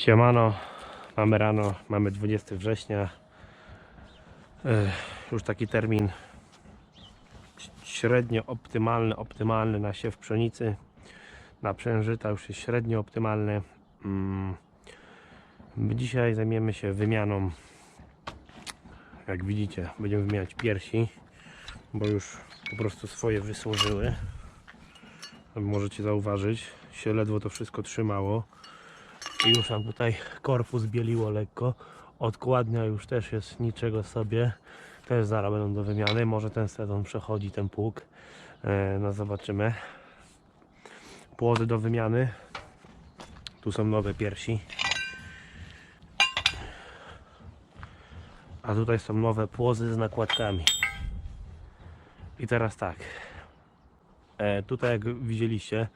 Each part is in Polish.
Siemano, mamy rano, mamy 20 września. Już taki termin średnio optymalny, optymalny na siew pszenicy. Na przężyta już jest średnio optymalny. Mm. Dzisiaj zajmiemy się wymianą. Jak widzicie, będziemy wymieniać piersi, bo już po prostu swoje wysłużyły. Możecie zauważyć, się ledwo to wszystko trzymało. I już nam tutaj korpus bieliło lekko. Odkładnia już też jest niczego sobie. Też zaraz będą do wymiany. Może ten sezon przechodzi ten pług. E, no zobaczymy. Płody do wymiany. Tu są nowe piersi. A tutaj są nowe płozy z nakładkami. I teraz tak. E, tutaj jak widzieliście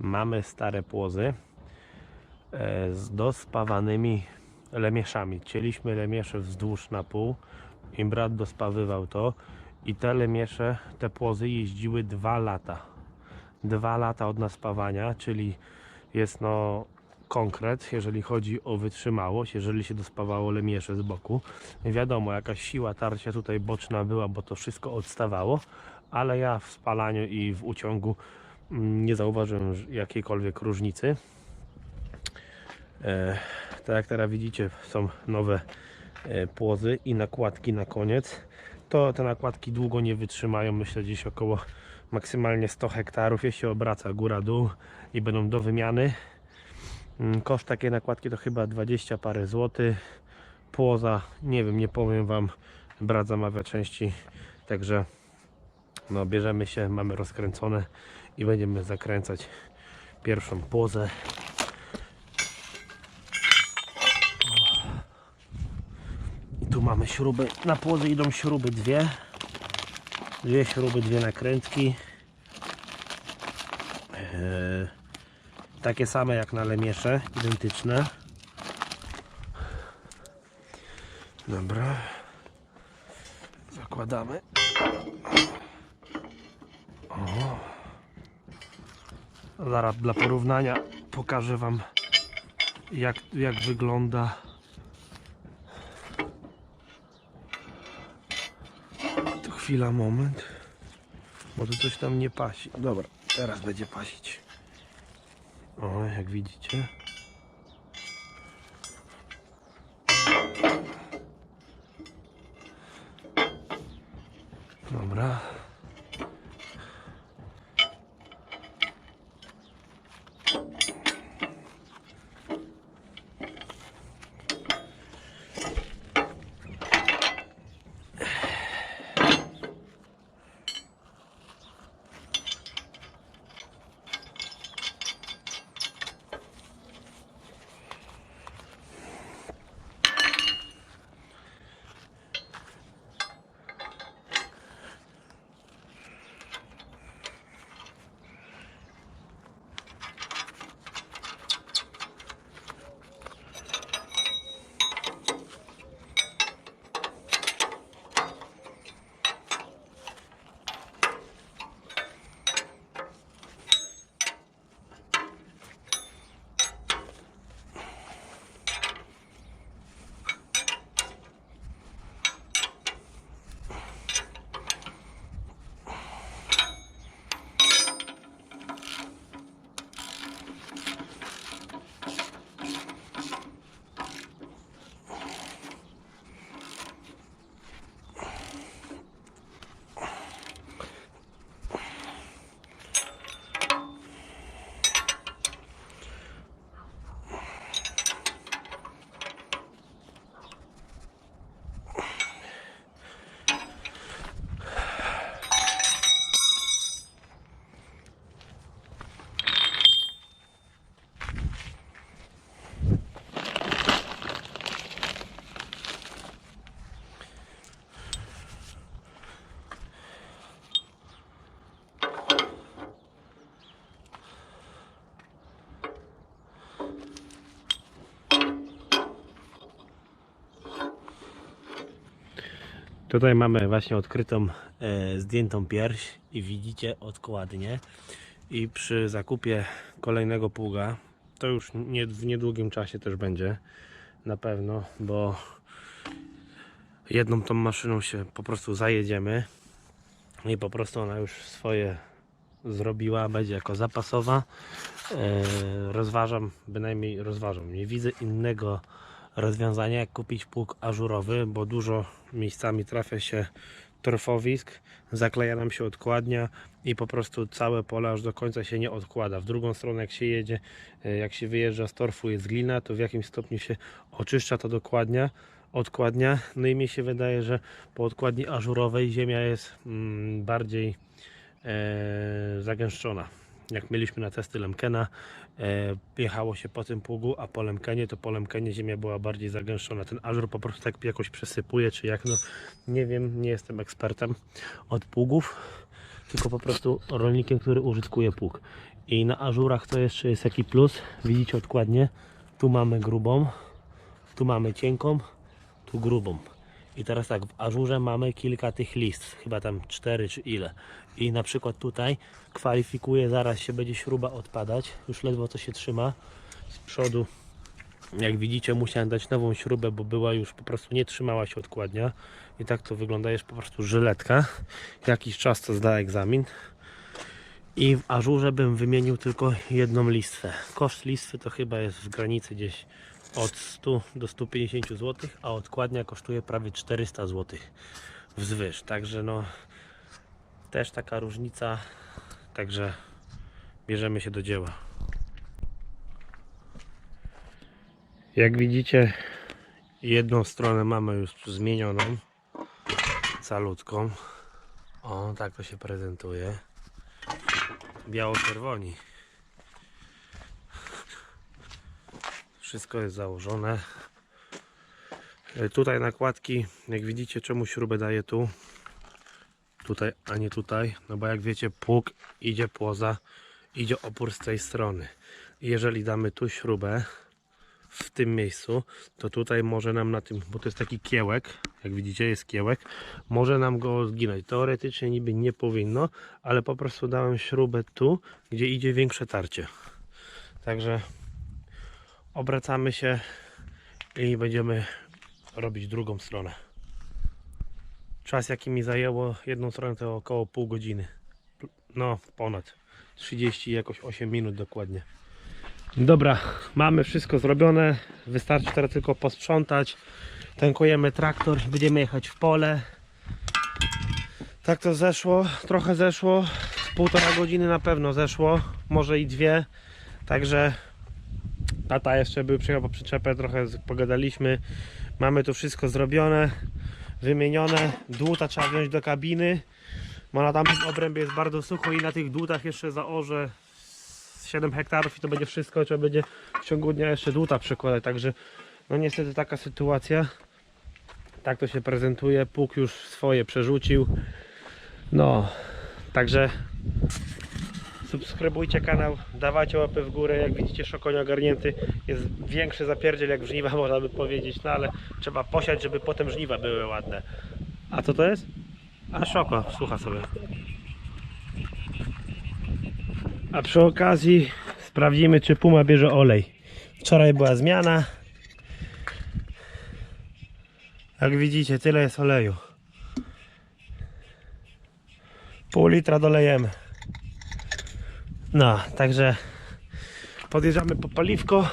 mamy stare płozy z dospawanymi lemieszami. Cięliśmy lemiesze wzdłuż na pół i brat dospawywał to i te lemiesze, te płozy jeździły dwa lata. Dwa lata od naspawania, czyli jest no konkret, jeżeli chodzi o wytrzymałość, jeżeli się dospawało lemiesze z boku. Wiadomo, jakaś siła tarcia tutaj boczna była, bo to wszystko odstawało, ale ja w spalaniu i w uciągu mm, nie zauważyłem jakiejkolwiek różnicy. E, tak jak teraz widzicie, są nowe e, płozy i nakładki na koniec. To te nakładki długo nie wytrzymają, myślę gdzieś około maksymalnie 100 hektarów, jeśli obraca góra-dół i będą do wymiany. Mm, Koszt takiej nakładki to chyba 20 parę złotych. Płoza, nie wiem, nie powiem Wam, brat zamawia części, także no bierzemy się, mamy rozkręcone i będziemy zakręcać pierwszą płozę. I tu mamy śruby, na płozy idą śruby dwie. Dwie śruby, dwie nakrętki. Eee, takie same jak na lemiesze, identyczne. Dobra. Zakładamy. O. Zaraz dla porównania pokażę Wam jak, jak wygląda To chwila, moment. Tu coś tam nie pasi. Dobra, teraz będzie pasić. O, jak widzicie. Tutaj mamy właśnie odkrytą, e, zdjętą pierś i widzicie odkładnie. I przy zakupie kolejnego pługa to już nie, w niedługim czasie też będzie na pewno, bo jedną tą maszyną się po prostu zajedziemy i po prostu ona już swoje zrobiła, będzie jako zapasowa. E, rozważam, bynajmniej rozważam. Nie widzę innego rozwiązania jak kupić pług ażurowy, bo dużo miejscami trafia się torfowisk, zakleja nam się odkładnia i po prostu całe pole aż do końca się nie odkłada. W drugą stronę jak się jedzie, e, jak się wyjeżdża z torfu jest glina, to w jakimś stopniu się oczyszcza to dokładnia, odkładnia. No i mi się wydaje, że po odkładni ażurowej ziemia jest mm, bardziej e, zagęszczona. Jak mieliśmy na testy Lemkena, jechało się po tym pługu, a po Lemkenie to po Lemkenie ziemia była bardziej zagęszczona. Ten ażur po prostu tak jakoś przesypuje, czy jak, no nie wiem, nie jestem ekspertem od pługów, tylko po prostu rolnikiem, który użytkuje pług. I na ażurach to jeszcze jest jaki plus, widzicie odkładnie, tu mamy grubą, tu mamy cienką, tu grubą. I teraz tak, w ażurze mamy kilka tych list, chyba tam cztery czy ile. I na przykład tutaj kwalifikuje, zaraz się będzie śruba odpadać, już ledwo to się trzyma z przodu. Jak widzicie musiałem dać nową śrubę, bo była już po prostu nie trzymała się odkładnia. I tak to wygląda, jest po prostu żyletka. Jakiś czas to zda egzamin. I w ażurze bym wymienił tylko jedną listwę. Koszt listwy to chyba jest w granicy gdzieś od 100 do 150 zł, a odkładnia kosztuje prawie 400 zł wzwyż. Także no też taka różnica. Także bierzemy się do dzieła. Jak widzicie, jedną stronę mamy już zmienioną, calutką. O, tak to się prezentuje. Biało-czerwoni. Wszystko jest założone. E, Tutaj nakładki, jak widzicie, czemu śrubę daję tu, tutaj, a nie tutaj, no bo jak wiecie, pług idzie płoza, idzie opór z tej strony. Jeżeli damy tu śrubę, w tym miejscu, to tutaj może nam na tym, bo to jest taki kiełek, jak widzicie jest kiełek, może nam go zginąć. Teoretycznie niby nie powinno, ale po prostu dałem śrubę tu, gdzie idzie większe tarcie. Także obracamy się i będziemy robić drugą stronę. Czas jaki mi zajęło jedną stronę to około pół godziny. No ponad 30 jakoś 8 minut dokładnie. Dobra, mamy wszystko zrobione. Wystarczy teraz tylko posprzątać. Tankujemy traktor, będziemy jechać w pole. Tak to zeszło, trochę zeszło. Półtora godziny na pewno zeszło, może i dwie. Także tata jeszcze był przyjechał po przyczepę, trochę pogadaliśmy. Mamy tu wszystko zrobione, wymienione. Dłuta trzeba wziąć do kabiny. Bo na tamtym obrębie jest bardzo sucho i na tych dłutach jeszcze zaorze 7 hektarów i to będzie wszystko, trzeba będzie w ciągu dnia jeszcze dłuta przekładać, także no niestety taka sytuacja. Tak to się prezentuje, Puk już swoje przerzucił. No, także subskrybujcie kanał, dawajcie łapy w górę, jak widzicie szokoń ogarnięty, jest większy zapierdziel jak żniwa można by powiedzieć, no ale trzeba posiać, żeby potem żniwa były ładne. A co to jest? A szoko, słucha sobie. A przy okazji sprawdzimy, czy Puma bierze olej. Wczoraj była zmiana. Jak widzicie, tyle jest oleju. Pół litra dolejemy. No, także podjeżdżamy po paliwko.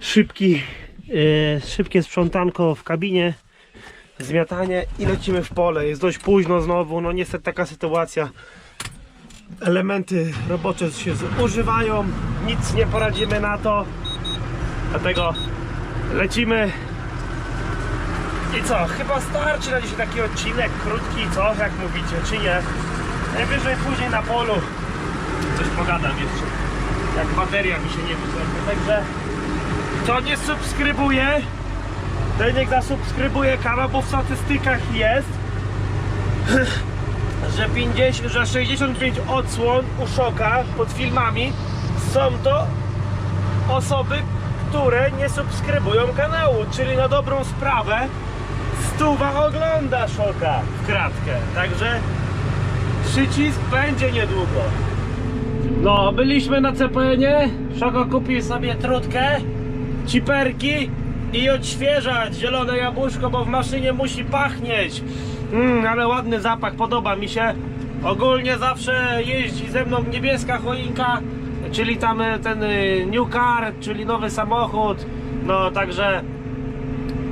Szybki, yy, szybkie sprzątanko w kabinie. Zmiatanie i lecimy w pole. Jest dość późno znowu. No niestety taka sytuacja elementy robocze się zużywają, nic nie poradzimy na to, dlatego lecimy. I co, chyba starczy na dzisiaj taki odcinek krótki, co, jak mówicie, czy nie? Najwyżej później na polu coś pogadam jeszcze, jak bateria mi się nie wyczerpie, także kto nie subskrybuje, to niech zasubskrybuje kanał, bo w statystykach jest, że 50, że 65 odsłon u Szoka pod filmami są to osoby, które nie subskrybują kanału, czyli na dobrą sprawę stuwa ogląda Szoka w kratkę, także przycisk będzie niedługo. No, byliśmy na CPN-ie. Szoko kupił sobie trutkę, ciperki i odświeżać zielone jabłuszko, bo w maszynie musi pachnieć. Mm, ale ładny zapach, podoba mi się. Ogólnie zawsze jeździ ze mną niebieska choinka, czyli tam e, ten y, new car, czyli nowy samochód. No, także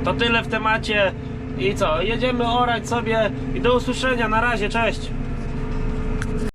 to tyle w temacie. I co, jedziemy orać sobie i do usłyszenia. Na razie, cześć.